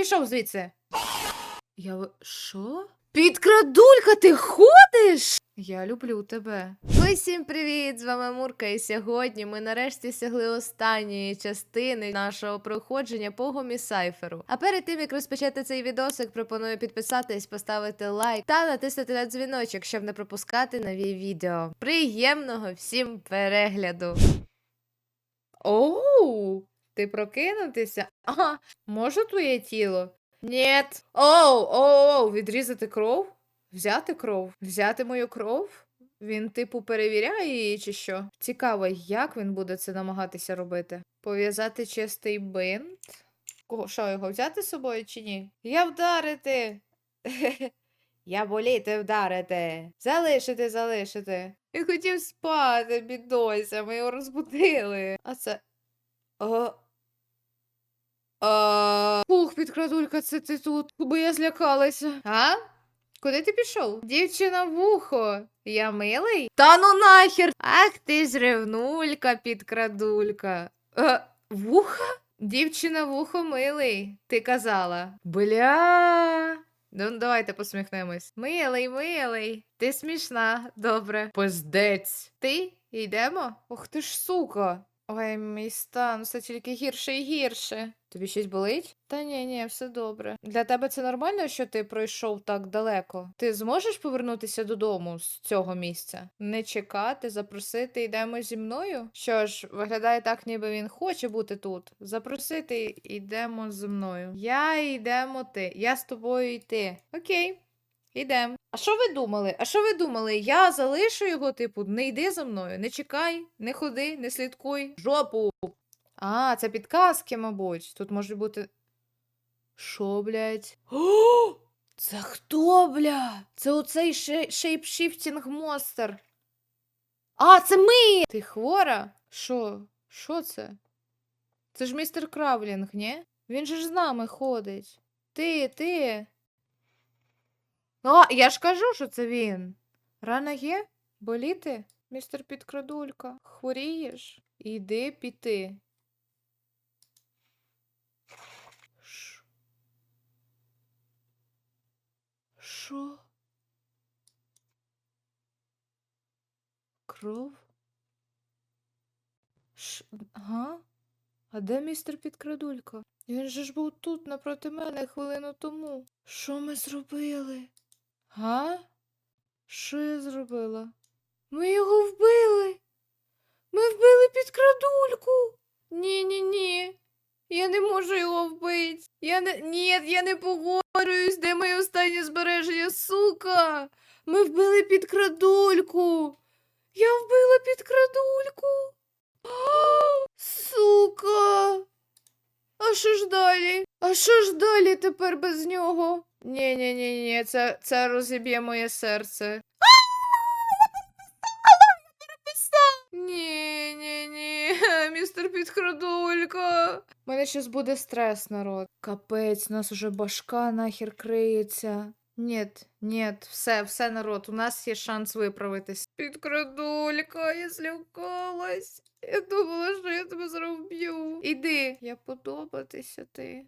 Пішов звідси. Я що? Підкрадулька, ти ходиш? Я люблю тебе. Усім привіт! З вами Мурка, і сьогодні ми нарешті сягли останньої частини нашого проходження по гомісайферу. А перед тим як розпочати цей відосик, пропоную підписатись, поставити лайк та натиснути на дзвіночок, щоб не пропускати нові відео. Приємного всім перегляду! Оу, ти прокинутися? Ага, може твоє тіло? Нєт. Оу, оу, оу, відрізати кров? Взяти кров? Взяти мою кров? Він, типу, перевіряє її чи що? Цікаво, як він буде це намагатися робити? Пов'язати чистий бинт? Кого, що, його взяти з собою чи ні? Я вдарити. Я боліти вдарити. Залишити, залишити. Він хотів спати, бідося, ми його розбудили. А це. О. А... Ух, підкрадулька, це ти тут, бо я злякалася. А? Куди ти пішов? Дівчина вухо. Я милий? Та ну нахер. Ах ти ж ревнулька, підкрадулька. Е, вуха? Дівчина вухо милий, ти казала. Бля. Ну, давайте посміхнемось. Милий, милий. Ти смішна, добре. Пиздець. Ти? Йдемо? Ох ти ж сука. Ой, мій стан, все тільки гірше і гірше. Тобі щось болить? Та ні, ні, все добре. Для тебе це нормально, що ти пройшов так далеко? Ти зможеш повернутися додому з цього місця? Не чекати, запросити, йдемо зі мною? Що ж, виглядає так, ніби він хоче бути тут. Запросити, йдемо зі мною. Я йдемо ти. Я з тобою йти. Окей. Ідем. А що ви думали? А що ви думали? Я залишу його, типу, не йди за мною, не чекай, не ходи, не слідкуй. Жопу. А, це підказки, мабуть. Тут може бути. Що, блядь? Це хто, бля? Це оцей ше- шейпшифтінг монстр. А, це ми! Ти хвора? Що? Що це? Це ж містер Кравлінг, ні? Він же ж з нами ходить. Ти, ти. А, я ж кажу, що це він. Рана є? Боліти? Містер Підкрадулька. Хворієш? Іди піти. Ш- Що? Кров? Ш... Ага? А де містер Підкрадулька? Він же ж був тут напроти мене хвилину тому. Що ми зробили? Га? Що я зробила? Ми його вбили. Ми вбили підкрадульку. Ні, ні, ні. Я не можу його вбити. Я не. Ні, я не погоджуюсь. Де моє останнє збереження, сука? Ми вбили підкрадульку. Я вбила підкрадульку. А, Сука. А що ж далі? А що ж далі тепер без нього? Ні, ні, ні, ні, це, це розіб'є моє серце. Ні, ні, ні, містер Підкрадулька. У мене щас буде стрес, народ. Капець, у нас уже башка нахер криється. Нет, нет, все, все, народ, у нас є шанс виправитись. Підкрадулька, я злякалась. Я думала, що я тебе зроб'ю. Іди, я подобатися ти.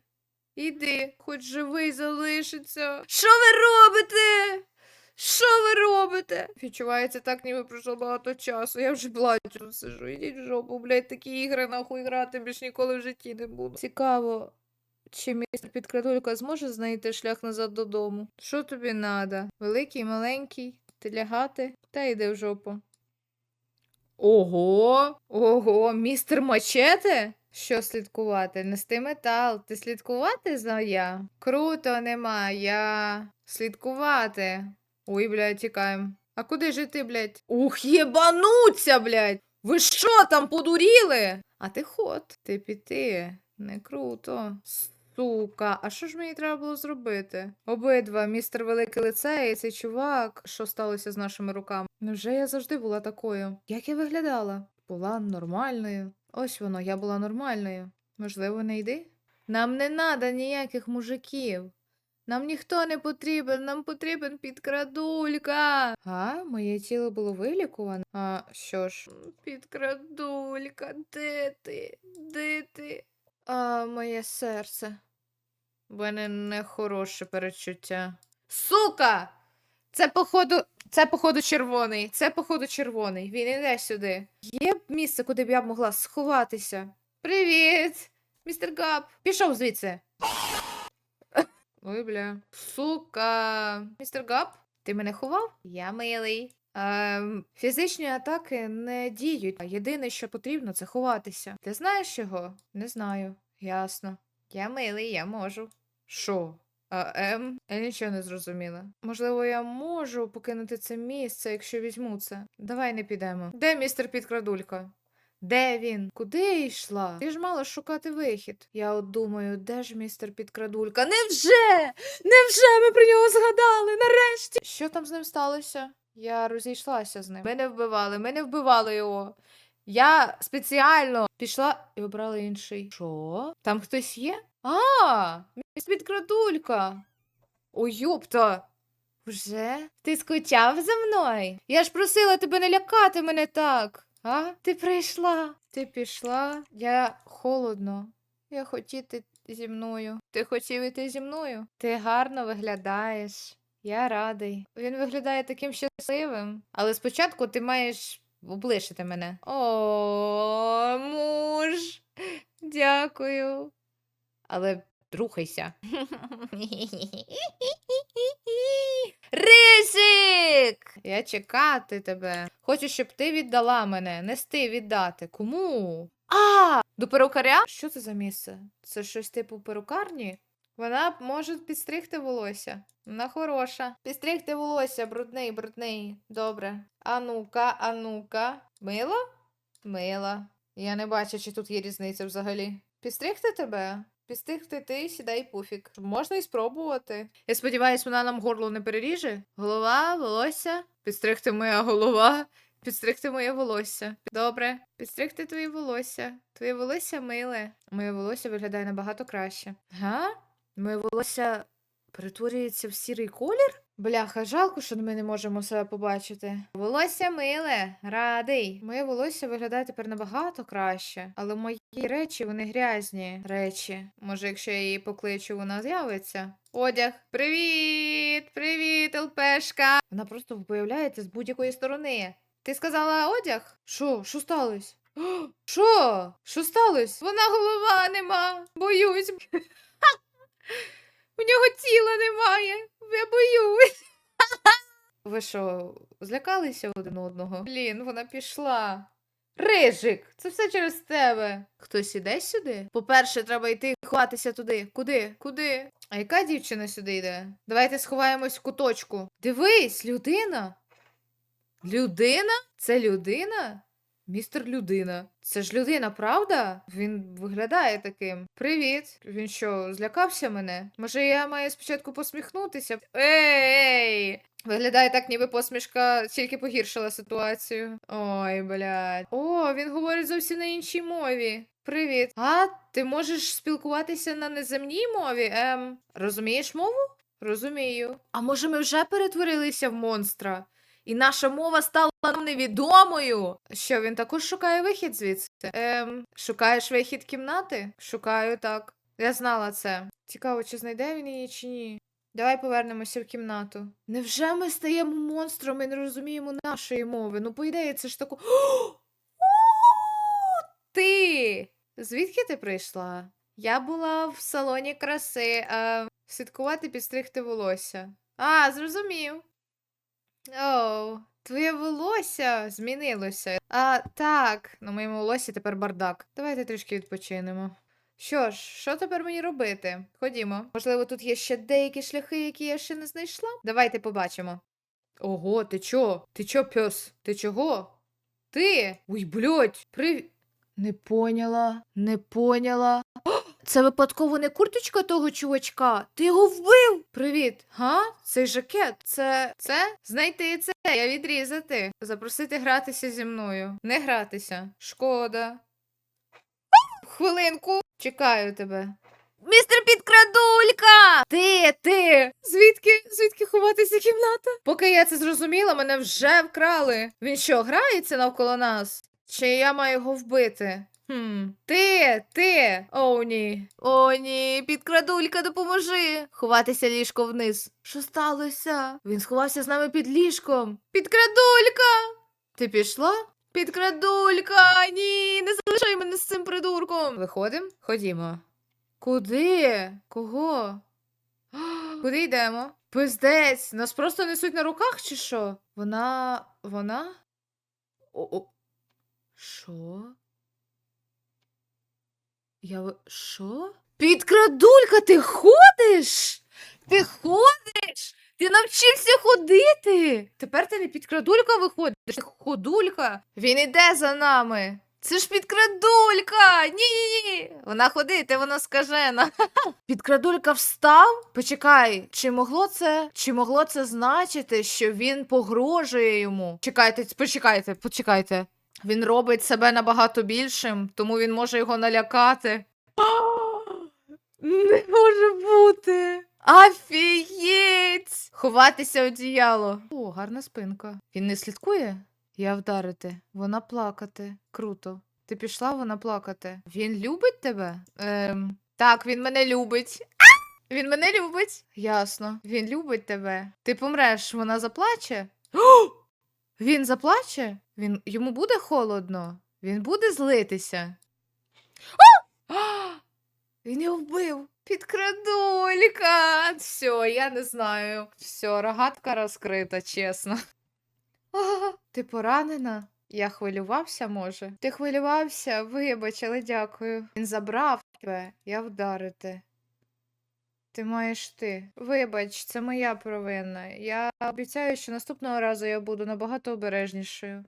Іди, хоч живий залишиться. Що ви робите? Що ви робите? Відчувається так, ніби пройшло багато часу. Я вже плачу тут сижу. Ідіть в жопу, блядь, такі ігри нахуй грати більш ніколи в житті не буду. Цікаво, чи містер підкрадулька зможе знайти шлях назад додому? Що тобі надо? Великий, маленький, ти лягати? Та йди в жопу. Ого, ого, містер Мачете? Що слідкувати? Нести метал. Ти слідкувати за я? Круто, нема. Я слідкувати. Ой, блядь, тікаємо. А куди ж ти, блядь? Ух, єбануться, блядь! Ви що там подуріли? А ти ход, ти піти. Не круто. Сука, а що ж мені треба було зробити? Обидва, містер Велике Лице і цей чувак, що сталося з нашими руками. Невже я завжди була такою? Як я виглядала? Була нормальною. Ось воно, я була нормальною. Можливо, не йди? Нам не надо ніяких мужиків. Нам ніхто не потрібен, нам потрібен підкрадулька. А, моє тіло було вилікуване. А що ж? Підкрадулька, де ти? Де ти? А, моє серце. У мене нехороше перечуття. Сука! Це походу. Це, походу, червоний. Це, походу, червоний. Він іде сюди. Є місце, куди б я могла сховатися. Привіт, містер Габ. Пішов звідси. Ой, бля. Сука. Містер Габ, ти мене ховав? Я милий. Ем, фізичні атаки не діють. Єдине, що потрібно, це ховатися. Ти знаєш чого? Не знаю. Ясно. Я милий, я можу. Що? А, ем, я нічого не зрозуміла. Можливо, я можу покинути це місце, якщо візьму це. Давай не підемо. Де містер Підкрадулька? Де він? Куди я йшла? Ти ж мала шукати вихід. Я от думаю, де ж містер Підкрадулька? Невже? Невже ми про нього згадали? Нарешті. Що там з ним сталося? Я розійшлася з ним. Ми не вбивали, ми не вбивали його. Я спеціально пішла і обрала інший. Що? Там хтось є? А, Підкрадулька. Ой, йопта. Вже? Ти скучав за мною? Я ж просила тебе не лякати мене так. А? Ти прийшла. Ти пішла. Я холодно. Я хотіти зі мною. Ти хотів іти зі мною? Ти гарно виглядаєш. Я радий. Він виглядає таким щасливим. Але спочатку ти маєш облишити мене. О, муж. Дякую. Але рухайся. Рисик! Я чекати тебе. Хочу, щоб ти віддала мене. Нести віддати. Кому? А! До перукаря? Що це за місце? Це щось типу перукарні? Вона може підстригти волосся. Вона хороша. Підстригти волосся, брудний, брудний. Добре. А ну-ка, а. Мила? Мила. Я не бачу, чи тут є різниця взагалі. Підстригти тебе? Підстригти ти, сідай пуфік. Можна і спробувати. Я сподіваюсь, вона нам горло не переріже. Голова, волосся. Підстригти моя голова. Підстригти моє волосся. Добре, підстригти твої волосся. Твоє волосся миле. Моє волосся виглядає набагато краще. Га? Моє волосся перетворюється в сірий колір? Бляха, жалко, що ми не можемо себе побачити. Волосся миле, радий. Моє волосся виглядає тепер набагато краще, але мої речі вони грязні речі. Може, якщо я її покличу, вона з'явиться. Одяг. Привіт! Привіт, ЛПшка! Вона просто появляється з будь-якої сторони. Ти сказала одяг? Що? Що сталося? Що? Що сталося? Вона голова нема. Боюсь. У нього тіла немає. Я боюсь. Ви що, злякалися один одного? Блін, вона пішла. Рижик, це все через тебе. Хтось іде сюди? По-перше, треба йти ховатися туди. Куди? Куди? А яка дівчина сюди йде? Давайте сховаємось в куточку. Дивись, людина. Людина? Це людина? Містер людина. Це ж людина, правда? Він виглядає таким. Привіт. Він що, злякався мене? Може, я маю спочатку посміхнутися? Ей! Виглядає так, ніби посмішка тільки погіршила ситуацію. Ой, блядь. О, він говорить зовсім на іншій мові. Привіт. А, ти можеш спілкуватися на неземній мові? Ем, розумієш мову? Розумію. А може, ми вже перетворилися в монстра? І наша мова стала невідомою. Що він також шукає вихід звідси? Ем, шукаєш вихід кімнати? Шукаю так. Я знала це. Цікаво, чи знайде він її, чи ні. Давай повернемося в кімнату. Невже ми стаємо монстром і не розуміємо нашої мови? Ну, по ідеї, це ж тако. О, ти! Звідки ти прийшла? Я була в салоні краси, а слідкувати підстригти волосся. А, зрозумів. Оу, твоє волосся змінилося. А, так, на моєму волосі тепер бардак. Давайте трішки відпочинемо. Що ж, що тепер мені робити? Ходімо. Можливо, тут є ще деякі шляхи, які я ще не знайшла? Давайте побачимо. Ого, ти чо? Ти чо, пес? Ти чого? Ти? Ой, блядь, привіт. Не поняла, не поняла. Це випадково не курточка того чувачка. Ти його вбив. Привіт. Га? Цей жакет. Це. Це? Знайти це. Я відрізати. Запросити гратися зі мною. Не гратися. Шкода. Хвилинку. Чекаю тебе. Містер Підкрадулька! Ти, ти! Звідки? Звідки ховатися кімната? Поки я це зрозуміла, мене вже вкрали. Він що, грається навколо нас? Чи я маю його вбити? Хм. Ти, ти. О, ні. О, ні. Підкрадулька, допоможи. Ховатися ліжко вниз. Що сталося? Він сховався з нами під ліжком. Підкрадулька. Ти пішла? Підкрадулька, ні, не залишай мене з цим придурком. Виходимо? Ходімо. Куди? Кого? Куди йдемо? Пиздець, нас просто несуть на руках чи що? Вона. вона? О, о. Що? Я що? Підкрадулька, ти ходиш? Ти ходиш? Ти навчився ходити. Тепер ти не підкрадулька виходиш, ходулька. Він іде за нами. Це ж підкрадулька! Ні-ні-ні! Вона ходити, вона скажена. Підкрадулька встав? Почекай, чи могло це? Чи могло це значити, що він погрожує йому? Чекайте, почекайте, почекайте. Він робить себе набагато більшим, тому він може його налякати. Не може бути. Афієць! Ховатися одіяло. О, гарна спинка. Він не слідкує? Я вдарити. Вона плакати. Круто. Ти пішла вона плакати. Він любить тебе? Ем, так, він мене любить. Він мене любить. Ясно. Він любить тебе. Ти помреш, вона заплаче? О! Він заплаче? Він йому буде холодно. Він буде злитися. А! Він його вбив. Підкрадулька. Все, я не знаю. Все, рогатка розкрита, чесно. А, ти поранена? Я хвилювався, може. Ти хвилювався, вибач, але дякую. Він забрав тебе, я вдарити. Ти маєш ти. Вибач, це моя провина. Я обіцяю, що наступного разу я буду набагато обережнішою.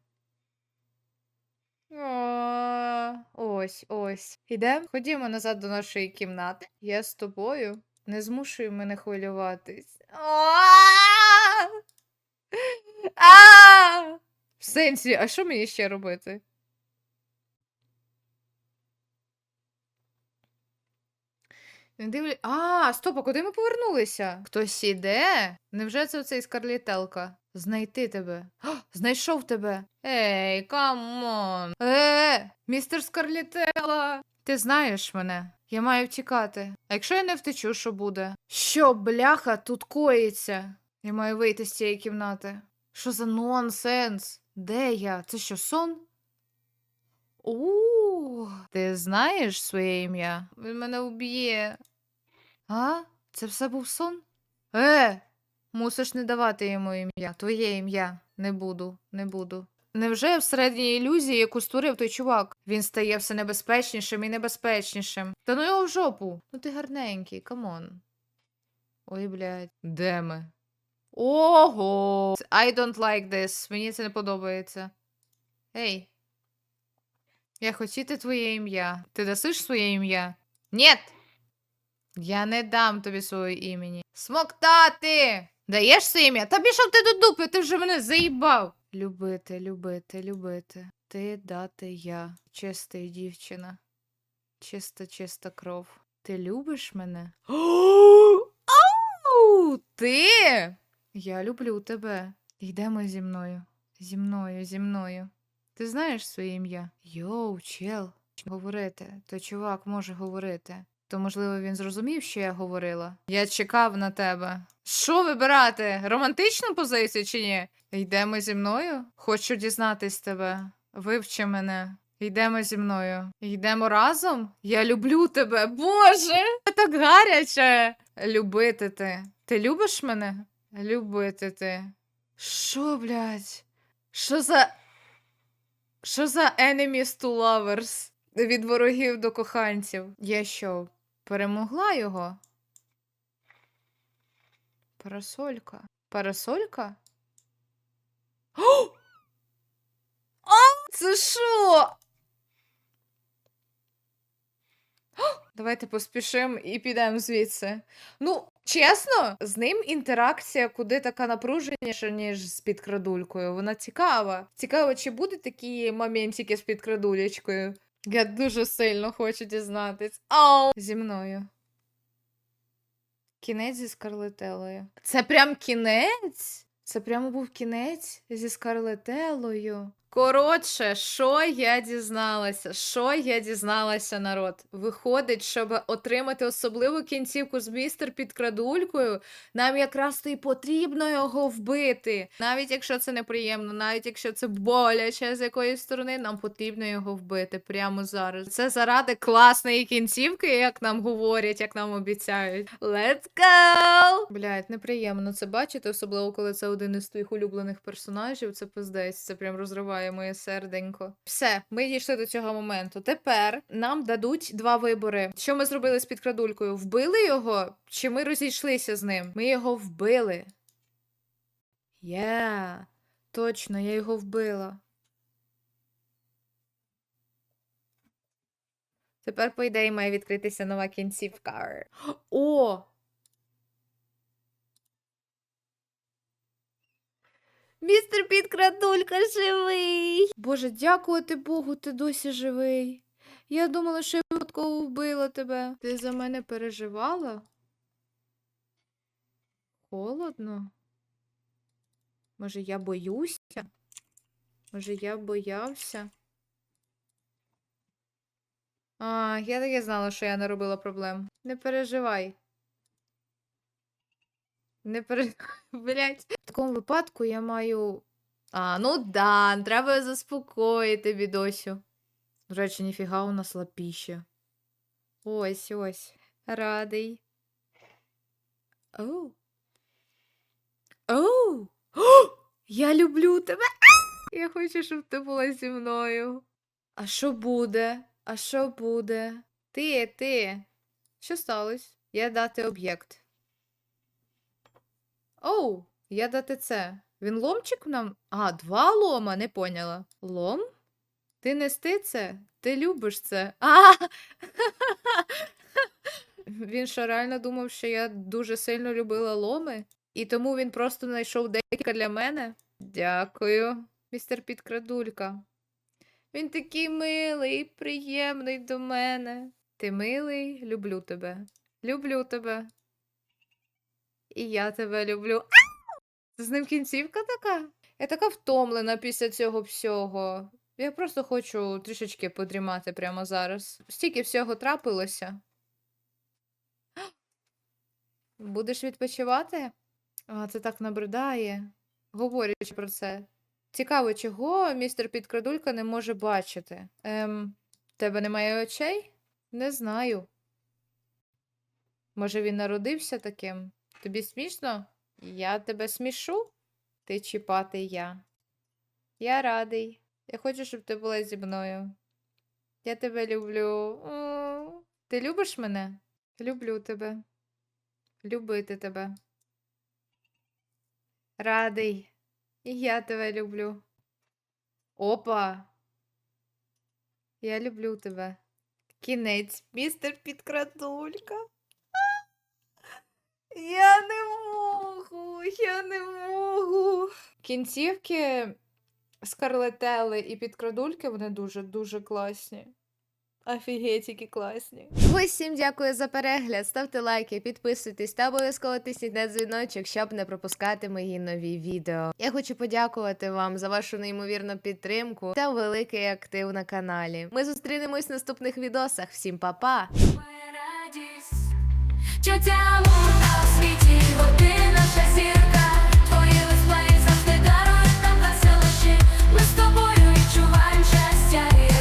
О, ось, ось. Ідемо? Ходімо назад до нашої кімнати. Я з тобою. Не змушуй мене хвилюватись. В сенсі, а що мені ще робити? Не дивлю... А, стоп, а куди ми повернулися? Хтось іде? Невже це оцей скарлітелка? Знайти тебе. А, знайшов тебе. Ей, камон. Е, містер Скарлітела. Ти знаєш мене. Я маю втікати. А якщо я не втечу, що буде? Що, бляха, тут коїться? Я маю вийти з цієї кімнати. Що за нонсенс? Де я? Це що, сон? У, ти знаєш своє ім'я? Він мене вб'є. А? Це все був сон? Е, мусиш не давати йому ім'я. Твоє ім'я. Не буду, не буду. Невже всередині ілюзії, яку створив той чувак? Він стає все небезпечнішим і небезпечнішим. Та ну його в жопу. Ну ти гарненький, камон. Ой, блядь. Де ми? Ого. I don't like this. Мені це не подобається. Ей. Я хотіти твоє ім'я. Ти дасиш своє ім'я? Нєт! Я не дам тобі своє імені. Смоктати! Даєш своє ім'я? Та пішов ти до дупи, ти вже мене заїбав. Любити, любити, любити. Ти дати я, чиста дівчина. Чиста, чиста кров. Ти любиш мене? Ау! Ти? Я люблю тебе. Йдемо зі мною. Зі мною, зі мною. Ти знаєш своє ім'я? Йоу, чел. Говорити, то чувак може говорити. То, можливо, він зрозумів, що я говорила. Я чекав на тебе. Що вибирати? Романтичну позицію чи ні? Йдемо зі мною? Хочу дізнатись тебе. Вивчи мене. Йдемо зі мною. Йдемо разом? Я люблю тебе. Боже! Це так гаряче. Любити ти. Ти любиш мене? Любити ти. Що, блядь? Що за. Що за enemies to lovers? Від ворогів до коханців. Я що, перемогла його? Парасолька. Парасолька? О! Це що? Давайте поспішимо і підемо звідси. Ну, чесно, з ним інтеракція куди така напруженіша, ніж з підкрадулькою. Вона цікава. Цікаво, чи будуть такі моментики з підкрадулечкою. Я дуже сильно хочу дізнатись. Ау! Зі мною. Кінець зі Скарлетелою. Це прям кінець? Це прямо був кінець зі Скарлетелою. Коротше, що я дізналася? Що я дізналася, народ? Виходить, щоб отримати особливу кінцівку з містер під крадулькою, нам якраз то й потрібно його вбити. Навіть якщо це неприємно, навіть якщо це боляче з якоїсь сторони, нам потрібно його вбити прямо зараз. Це заради класної кінцівки, як нам говорять, як нам обіцяють. Let's go! Блядь, неприємно це бачити, особливо коли це один із твоїх улюблених персонажів. Це пиздець, це прям розриває моє серденько. Все, ми дійшли до цього моменту. Тепер нам дадуть два вибори. Що ми зробили з підкрадулькою? Вбили його? Чи ми розійшлися з ним? Ми його вбили. Є, точно, я його вбила. Тепер, по ідеї, має відкритися нова кінцівка. О! Містер Підкрадулька живий. Боже, дякувати Богу, ти досі живий. Я думала, що я випадково вбила тебе. Ти за мене переживала? Холодно? Може, я боюся? Може, я боявся? А, я так і знала, що я не робила проблем. Не переживай. Не переживай, блядь. В такому випадку я маю. А, ну да, треба заспокоїти бідосю. До речі, ніфіга у нас лапіще. Ось ось. Радий. Оу. Оу. О! Я люблю тебе. Я хочу, щоб ти була зі мною. А що буде? А що буде? Ти, ти. Що сталося? Я дати об'єкт. Оу, я дати це. Він ломчик нам? А, два лома, не поняла. Лом? Ти нести це? Ти любиш це? А! Він що реально думав, що я дуже сильно любила ломи? І тому він просто знайшов декілька для мене? Дякую, містер Підкрадулька. Він такий милий, приємний до мене. Ти милий, люблю тебе. Люблю тебе. І я тебе люблю. З ним кінцівка така? Я така втомлена після цього всього. Я просто хочу трішечки подрімати прямо зараз. Стільки всього трапилося. Будеш відпочивати? А, це так набридає. Говорячи про це. Цікаво, чого містер Підкрадулька не може бачити. Ем, тебе немає очей? Не знаю. Може, він народився таким? Тобі смішно? Я тебе смішу? Ти чіпати я. Я радий. Я хочу, щоб ти була зі мною. Я тебе люблю. Ти любиш мене? Люблю тебе. Любити тебе. Радий. І я тебе люблю. Опа. Я люблю тебе. Кінець, містер Підкрадулька. Я не можу, я не можу. Кінцівки скарлетели і підкрадульки вони дуже-дуже класні. Офігеть, які класні. Ось всім дякую за перегляд. Ставте лайки, підписуйтесь та обов'язково тисніть на дзвіночок, щоб не пропускати мої нові відео. Я хочу подякувати вам за вашу неймовірну підтримку та великий актив на каналі. Ми зустрінемось в наступних відосах. Всім па-па! радість, Чо ця мута в світі води наша зірка, твої лисплеї завжди дарують нам веселощі, ми з тобою відчуваємо щастя.